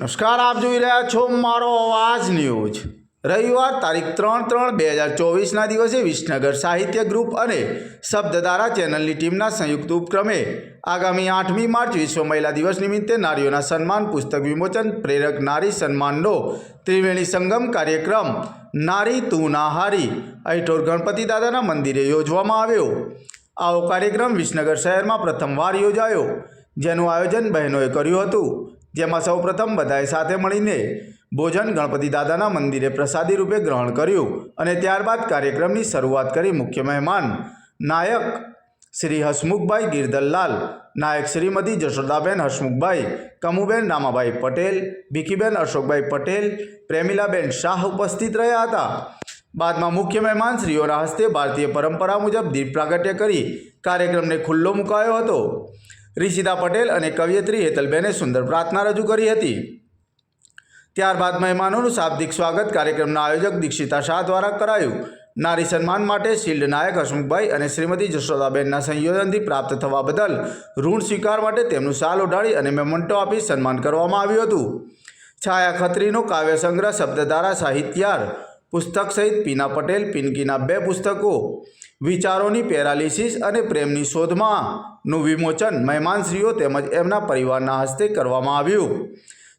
નમસ્કાર, આપ જોઈ રહ્યા છો મારો અવાજ ન્યૂઝ. રવિવાર તારીખ ત્રણ ત્રણ બે હજાર ચોવીસના દિવસે વિસનગર સાહિત્ય ગ્રુપ અને શબ્દધારા ચેનલની ટીમના સંયુક્ત ઉપક્રમે આગામી આઠમી માર્ચ વિશ્વ મહિલા દિવસ નિમિત્તે નારીઓના સન્માન, પુસ્તક વિમોચન, પ્રેરક નારી સન્માનનો ત્રિવેણી સંગમ કાર્યક્રમ નારી તું ના હારી અહીઠોર ગણપતિ દાદાના મંદિરે યોજવામાં આવ્યો. આવો કાર્યક્રમ વિસનગર શહેરમાં પ્રથમવાર યોજાયો, જેનું આયોજન બહેનોએ કર્યું હતું. જેમાં સૌપ્રથમ બધાએ સાથે મળીને ભોજન ગણપતિ દાદાના મંદિરે પ્રસાદી રૂપે ગ્રહણ કર્યું અને ત્યારબાદ કાર્યક્રમની શરૂઆત કરી મુખ્ય મહેમાન નાયક શ્રી હસમુખભાઈ ગિરધરલાલ નાયક શ્રીમતી જશોદાબેન હસમુખભાઈ, કમુબેન નામાભાઈ પટેલ, ભીખીબેન અશોકભાઈ પટેલ, પ્રેમિલાબેન શાહ ઉપસ્થિત રહ્યા હતા. બાદમાં મુખ્ય મહેમાન શ્રીઓના હસ્તે ભારતીય પરંપરા મુજબ દીપ પ્રાગટ્ય કરી કાર્યક્રમને ખુલ્લો મુકાયો હતો. રિષિતા પટેલ અને કવિયત્રી હેતલબેને સુંદર પ્રાર્થના રજૂ કરી હતી. ત્યારબાદ મહેમાનોનું શાબ્દિક સ્વાગત કાર્યક્રમના આયોજક દીક્ષિતા શાહ દ્વારા કરાયું. નારી સન્માન માટે શિલ્ડ નાયક હસમુખભાઈ અને શ્રીમતી જશોદાબેનના સંયોજનથી પ્રાપ્ત થવા બદલ ઋણ સ્વીકાર માટે તેમનું શાલ ઉડાડી અને મેમન્ટો આપી સન્માન કરવામાં આવ્યું હતું. છાયા ખત્રીનો કાવ્ય સંગ્રહ શબ્દધારા સાહિત્યાર પુસ્તક સહિત પીના પટેલ, પિનકીના બે પુસ્તકો. વિચારોની પેરાલિસિસ અને પ્રેમની શોધમાંનું વિમોચન મહેમાનશ્રીઓ તેમજ એમના પરિવારના હસ્તે કરવામાં આવ્યું.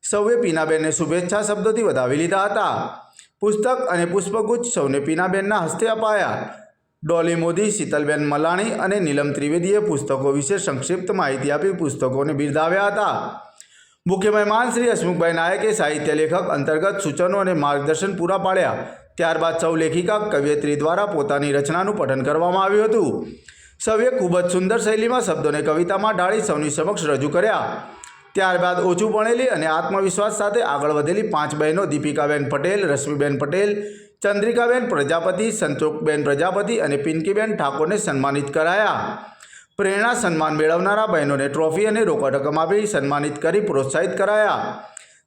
સૌએ પીનાબેનને શુભેચ્છા શબ્દોથી વધાવી લીધા હતા. પુસ્તક અને પુષ્પગુચ્છ સૌને પીનાબેનના હસ્તે અપાયા. ડોલી મોદી, શીતલબેન મલાણી અને નીલમ ત્રિવેદીએ પુસ્તકો વિશે સંક્ષિપ્ત માહિતી આપી પુસ્તકોને બિરદાવ્યા હતા. મુખ્ય મહેમાન શ્રી હસમુખભાઈ નાયકે સાહિત્ય લેખક અંતર્ગત સૂચનો અને માર્ગદર્શન પૂરા પાડ્યા. ત્યારબાદ સૌ લેખિકા કવિયત્રી દ્વારા પોતાની રચનાનું પઠન કરવામાં આવ્યું હતું. સૌએ ખૂબ જ સુંદર શૈલીમાં શબ્દોને કવિતામાં ઢાળી સૌની સમક્ષ રજૂ કર્યા. ત્યારબાદ ઓછું ભણેલી અને આત્મવિશ્વાસ સાથે આગળ વધેલી પાંચ બહેનો દીપિકાબેન પટેલ, રશ્મિબેન પટેલ, ચંદ્રિકાબેન પ્રજાપતિ સંતોકબેન પ્રજાપતિ અને પિંકીબેન ઠાકોરને સન્માનિત કરાયા. પ્રેરણા સન્માન મેળવનારા બહેનોને ટ્રોફી અને રોકડ રકમ આપી સન્માનિત કરી પ્રોત્સાહિત કરાયા.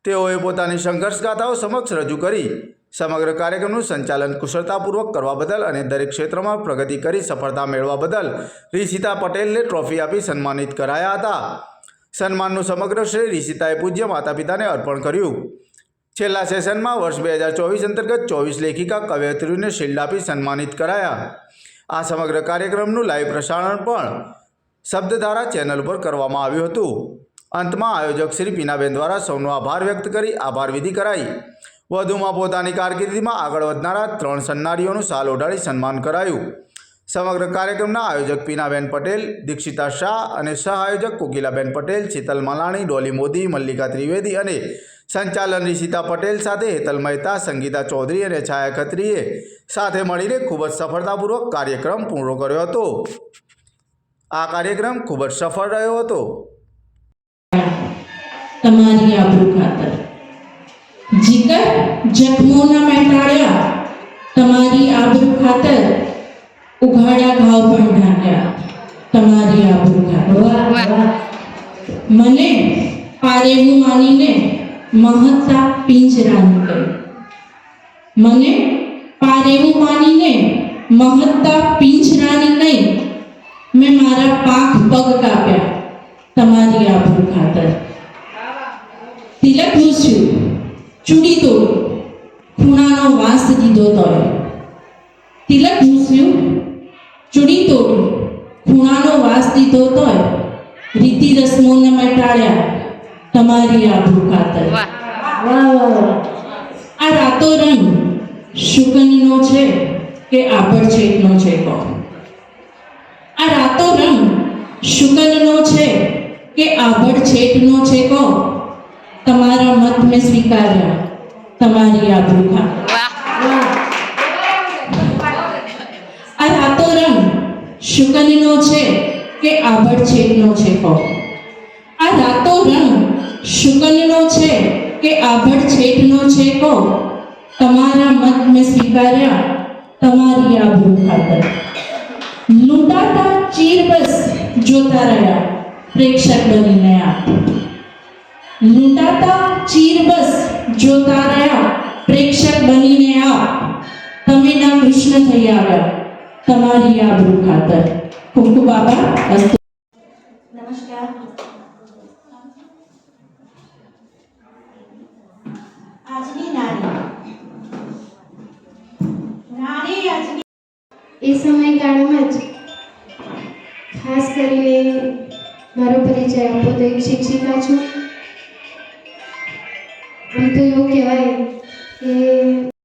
તેઓએ પોતાની સંઘર્ષ ગાથાઓ સમક્ષ રજૂ કરી. સમગ્ર કાર્યક્રમનું સંચાલન કુશળતાપૂર્વક કરવા બદલ અને દરેક ક્ષેત્રમાં પ્રગતિ કરી સફળતા મેળવવા બદલ રિષિતા પટેલને ટ્રોફી આપી સન્માનિત કરાયા હતા. સન્માનનું સમગ્ર શ્રેય રિષિતાએ પૂજ્ય માતા પિતાને અર્પણ કર્યું. છેલ્લા સેશનમાં વર્ષ બે હજાર ચોવીસ અંતર્ગત ચોવીસ લેખિકા કવયત્રીઓને શિલ્ડ આપી સન્માનિત કરાયા. આ સમગ્ર કાર્યક્રમનું લાઈવ પ્રસારણ પણ શબ્દધારા ચેનલ પર કરવામાં આવ્યું હતું. અંતમાં આયોજક શ્રી પીનાબેન દ્વારા સૌનો આભાર વ્યક્ત કરી આભાર વિધિ કરાઈ. વધુમાં પોતાની કારકિર્દીમાં આગળ વધનારા ત્રણ સન્નારીઓનું સાલ ઓઢાડી સન્માન કરાયું. સમગ્ર કાર્યક્રમના આયોજક પીનાબેન પટેલ, દીક્ષિતા શાહ અને સહ આયોજક કોકિલાબેન પટેલ, શીતલ માલાણી, ડોલી મોદી, મલ્લિકા ત્રિવેદી અને સંચાલન રિષિતા પટેલ સાથે હેતલ મહેતા, સંગીતા ચૌધરી અને છાયા ખત્રીએ સાથે મળીને ખૂબ જ સફળતાપૂર્વક કાર્યક્રમ પૂર્ણ કર્યો હતો. આ કાર્યક્રમ ખૂબ જ સફળ રહ્યો હતો. તમારી જીકર જખમોના મહેટાળ્યા તમારી આબરૂ ખાતર ઉઘાડા ઘાવ પણ ઢાંક્યા તમારી આબરૂ ખાતર મને પારેવું માનીને મહત્તા પિંજરાની કહી મને પારેવું માનીને મહત્તા પિંજરાની કહી મેં મારા પાક પગ કાપ્યા તમારી આબરૂ ખાતર તિલક ભૂસ્યું ચૂડી તોડી. ખૂણાનો વાસ દીધો તોય તિલક ભૂસ્યું ચૂડી તોડ. ખૂણાનો વાસ દીધો તોય રીતિ રસમોને મટાડ્યા. તમારી આબરૂ ખાતર. આ રાતો રંગ શુકનનો છે કે આભડછેટનો છે કહો આ રાતો રંગ શુકનનો છે કે આભડછેટનો છે કહો તમારા મત મેં સ્વીકાર્યા. તમારી આ ભૂખા. આ રાતો રંગ શુકનનો છે કે આભડછેટનો છે કહો. આ રાતો રંગ શુકનનો છે કે આભડછેટનો છે કહો. તમારા મત મેં સ્વીકાર્યા. તમારી આ ભૂખા પર. લૂંટાતા ચીર બસ જોતા રહ્યા. પ્રેક્ષક બનીને આપ. લૂંટાતા ચીરબસ જોતા રહ્યા પ્રેક્ષક બનીને આપ તમે ના કૃષ્ણ થઈ આવ્યા. તમારી આબરૂ ખાતર. ખૂબ ખૂબ આભાર. નમસ્કાર. આજની નારી. નારી આજની એ સમયગાળામાં જ ખાસ કરીને મારો પરિચય આપો તો એક શિક્ષિકા છું. એવું કહેવાય